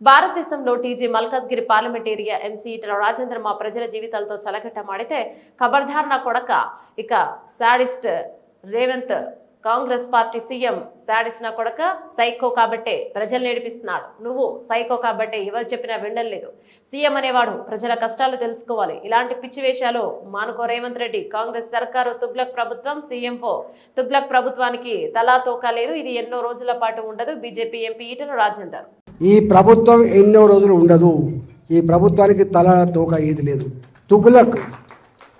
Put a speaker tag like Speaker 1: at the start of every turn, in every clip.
Speaker 1: భారతదేశంలో టీజీ మల్కాజ్గిరి పార్లమెంటేరియా ఎంసీ ఈటల రాజేంద్ర మా ప్రజల జీవితాలతో చలకట్టమాడితే ఖబర్దార్ నా కొడక. ఇక sadist Revanth Congress party CM sadist నా కొడక సైకో కాబట్టే ప్రజలు నేర్పిస్తున్నాడు. నువ్వు సైకో కాబట్టే ఎవరు చెప్పినా వినడం లేదు. సీఎం అనేవాడు ప్రజల కష్టాలు తెలుసుకోవాలి. ఇలాంటి పిచ్చి వేషాలు మానుకో రేవంత్ రెడ్డి. కాంగ్రెస్ సర్కారు తుగ్లక్ ప్రభుత్వం సీఎంఓ తుగ్లక్ ప్రభుత్వానికి తలా తోక లేదు. ఇది ఎన్నో రోజుల పాటు ఉండదు. BJP MP Etela Rajender.
Speaker 2: ఈ ప్రభుత్వం ఎన్నో రోజులు ఉండదు. ఈ ప్రభుత్వానికి తల తోక ఏది లేదు. తుగులకు.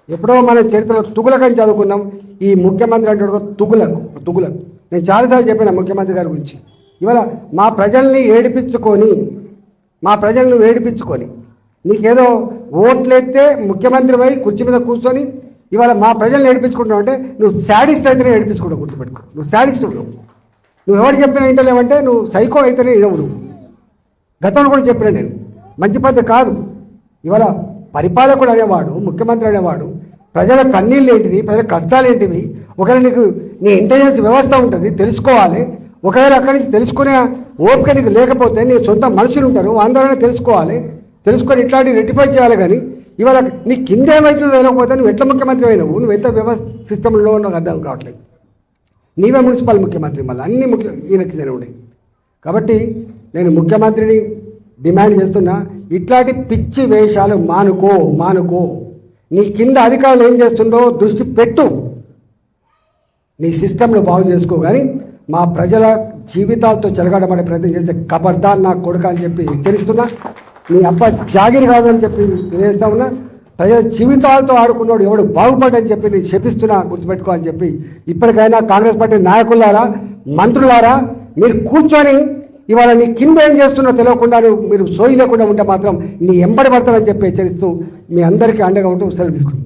Speaker 2: ఎప్పుడో మన చరిత్రలో తుగులక్ అని చదువుకున్నాం. ఈ ముఖ్యమంత్రి అంటే తుగులకు తుగులకు. నేను చాలాసార్లు చెప్పిన ముఖ్యమంత్రి గారి గురించి. ఇవాళ మా ప్రజల్ని ఏడిపించుకొని మా ప్రజలను ఏడిపించుకొని నీకేదో ఓట్లెత్తే ముఖ్యమంత్రి పోయి కుర్చీ మీద కూర్చొని ఇవాళ మా ప్రజల్ని ఏడిపించుకుంటావు అంటే నువ్వు శాడిస్ట్ అయితేనే ఏడిపించుకుంటావు గుర్తుపెట్టుకో. నువ్వు శాడిస్ట్ నువ్వు నువ్వు ఎవరు చెప్పినా ఇంటలేవంటే నువ్వు సైకో అయితేనే ఇవ్వవు నువ్వు. గతంలో కూడా చెప్పిన నేను మంచి పద్ధతి కాదు. ఇవాళ పరిపాలకుడు అనేవాడు ముఖ్యమంత్రి అనేవాడు ప్రజల కన్నీళ్ళు ఏంటిది ప్రజల కష్టాలు ఏంటివి ఒకవేళ నీకు నీ ఇంటెలిజెన్స్ వ్యవస్థ ఉంటుంది తెలుసుకోవాలి. ఒకవేళ అక్కడి నుంచి తెలుసుకునే ఓపిక నీకు లేకపోతే నీ సొంత మనుషులు ఉంటారు అందరూ తెలుసుకోవాలి. తెలుసుకొని ఇట్లాంటివి రెక్టిఫై చేయాలి కానీ ఇవాళ నీ కింద ఏమవుతుందో తెలియకపోతే నువ్వు ఎట్లా ముఖ్యమంత్రి అయినావు? నువ్వు ఎట్లా వ్యవస్థ సిస్టంలో ఉన్నావు అర్థం కావట్లేదు. నీవే మున్సిపల్ ముఖ్యమంత్రి మళ్ళీ అన్ని ముఖ్య ఈయనకి జరిగి కాబట్టి నేను ముఖ్యమంత్రిని డిమాండ్ చేస్తున్నా ఇట్లాంటి పిచ్చి వేషాలు మానుకో మానుకో. నీ కింద అధికారులు ఏం చేస్తుండో దృష్టి పెట్టు. నీ సిస్టమ్ను బాగు చేసుకో కానీ మా ప్రజల జీవితాలతో చెలగాడమనే ప్రయత్నం చేస్తే కబర్దాన్ నా కొడుకు అని చెప్పి హెచ్చరిస్తున్నా. నీ అబ్బ జాగిరి కాదని అని చెప్పి తెలియజేస్తా ఉన్నా. ప్రజల జీవితాలతో ఆడుకున్నాడు ఎవడు బాగుపడని చెప్పి నేను శపిస్తున్నా గుర్తుపెట్టుకో అని చెప్పి ఇప్పటికైనా కాంగ్రెస్ పార్టీ నాయకులారా మంత్రులారా మీరు కూర్చొని ఇవాళ నీ కింద ఏం చేస్తున్నా తెలియకుండా నువ్వు మీరు సోయి లేకుండా ఉంటే మాత్రం నీ ఎంబడి పడతానని చెప్పి హెచ్చరిస్తూ మీ అందరికీ అండగా ఉంటూ సెలవు తీసుకుంటాను